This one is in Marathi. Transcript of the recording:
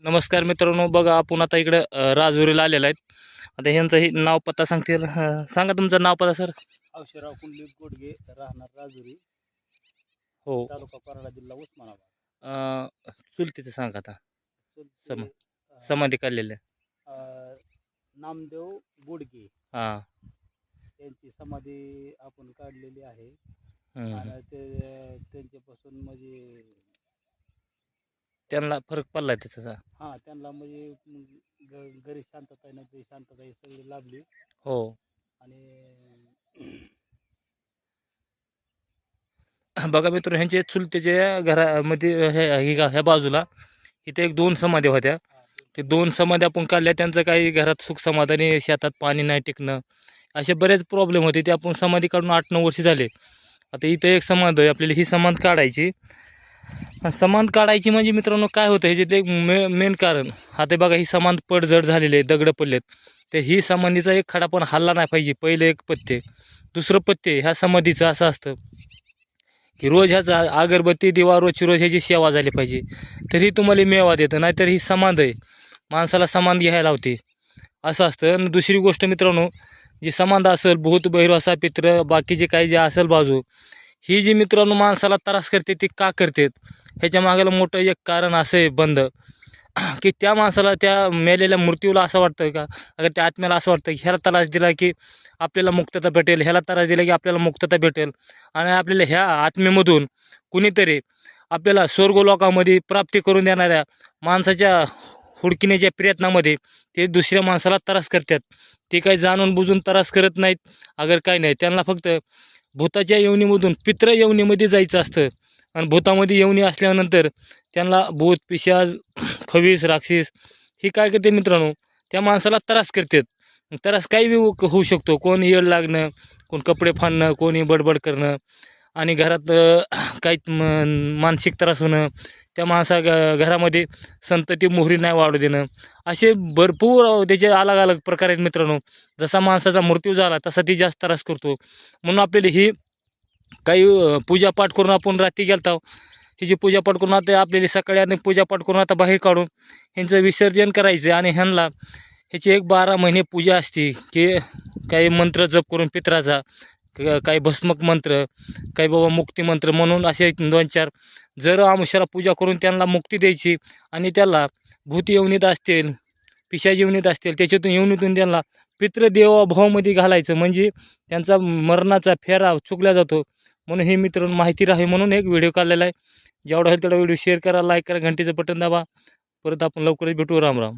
नमस्कार मित्रांनो बघा आपण आता इकडे राजुरीला आलेलो आहेत. आता ह्यांचं हे नाव पत्ता सांगतील सांगा तुमचं नाव पत्ता सर. औषधराव कुंडलिक गोडगे राहणार राजुरी हो. तालुका पराडा जिल्हा उस्मानाबाद. अ, चुलतीचं सांगा आता. सम- अं, समाधी काढलेलं अं, नामदेव गोडगे. हां. यांची समाधी आपण काढलेली आहे. हम्म. आणि ते त्यांच्यापासून म्हणजे त्यांना फरक पडला त्याचा. हां त्यांना म्हणजे ग- घरी शांतता नाही ते शांतता ही सगळी लाभली. हो. आणि बघा मित्र ह्यांचे चुलतेच्या घरामध्ये हे हे गा- ह्या बाजूला इथे एक दोन समाध्या होत्या. ते दोन समाध्या आपण काढल्या त्यांचं काही घरात सुख समाधानी शेतात पाणी नाही टिकणं. असे बरेच प्रॉब्लेम होते ते आपण समाधी काढून आठ नऊ वर्ष झाले. आता इथं एक समाध आहे आपल्याला ही समाध काढायची. आणि काढायची म्हणजे मित्रांनो काय होतं ह्याचे ते मे मेन कारण आता बघा ही समाध पडझड झालेली आहे दगडं पडलेत. तर ही समाधीचा एक खडा पण हल्ला नाही पाहिजे पहिले एक पत्ते दुसरं पत्ते ह्या समाधीचं असं असतं की रोज ह्याचा अगरबत्ती दिवा रोजची रोज ह्याची सेवा झाली पाहिजे. तरी तुम्हाला मेवा देतं नाहीतर ही समांध आहे. माणसाला समान घ्यायला लावते. असं असतं. आणि दुसरी गोष्ट मित्रांनो जी समांध असेल भूत बहिरवासा पित्र बाकीचे काही जे असेल बाजू ही जी मित्रांनो माणसाला त्रास करते ती का करतात? ह्याच्या मागायला मोठं एक कारण असं आहे बंद. की त्या माणसाला त्या मेलेल्या मृत्यूला असं वाटतं का? अगर त्या आत्म्याला असं वाटतं की ह्याला त्रास दिला की आपल्याला मुक्तता भेटेल ह्याला त्रास दिला की आपल्याला मुक्तता भेटेल. आणि आपल्याला ह्या आत्मेमधून कुणीतरी आपल्याला स्वर्गलोकामध्ये प्राप्ती करून देणाऱ्या माणसाच्या हुडकिण्याच्या प्रयत्नामध्ये ते दुसऱ्या माणसाला त्रास करतात. ते काही जाणून बुजून त्रास करत नाहीत अगर काही नाही. त्यांना फक्त भूताच्या येवणीमधून पित्र येवणीमध्ये जायचं असतं. आणि भूतामध्ये येऊन असल्यानंतर त्यांना भूत पिशाज खवीस राक्षस ही काय करते मित्रांनो? त्या माणसाला त्रास करतात. त्रास काही बी हो- होऊ शकतो. कोण येड लागणं कोण कपडे फाडणं कोणी बडबड करणं आणि घरात काही म- मानसिक त्रास होणं त्या माणसा घरामध्ये संतती मोहरी नाही वाढू देणं. असे भरपूर त्याचे अलग अलग प्रकार आहेत मित्रांनो. जसा माणसाचा मृत्यू झाला तसा ती जास्त त्रास करतो. म्हणून आपल्याला ही काही पूजापाठ करून आपण रात्री गेलतो हिची पूजापाठ करून आता आपल्याला सकाळी आणि पूजापाठ करून आता बाहेर काढून ह्यांचं विसर्जन करायचं आणि ह्यांना ह्याची एक बारा महिने पूजा असते की काही मंत्र जप करून पित्राचा काही भस्मक मंत्र काही बाबा मुक्ती मंत्र म्हणून असे दोन चार जर आमुष्याला पूजा करून त्यांना मुक्ती द्यायची आणि त्याला भूत येवणीत असतील पिशा येवणीत असतील त्याच्यातून येवणीतून त्यांना पितृदेवाभावामध्ये घालायचं. म्हणजे त्यांचा मरणाचा फेरा चुकला जातो. म्हणून हे मित्रांनो माहिती राहावी म्हणून एक व्हिडिओ काढलेला आहे. जेवढा होईल तेवढा व्हिडिओ शेअर करा लाईक करा घंटीचं बटन दाबा. परत आपण लवकरच भेटू. राम राम.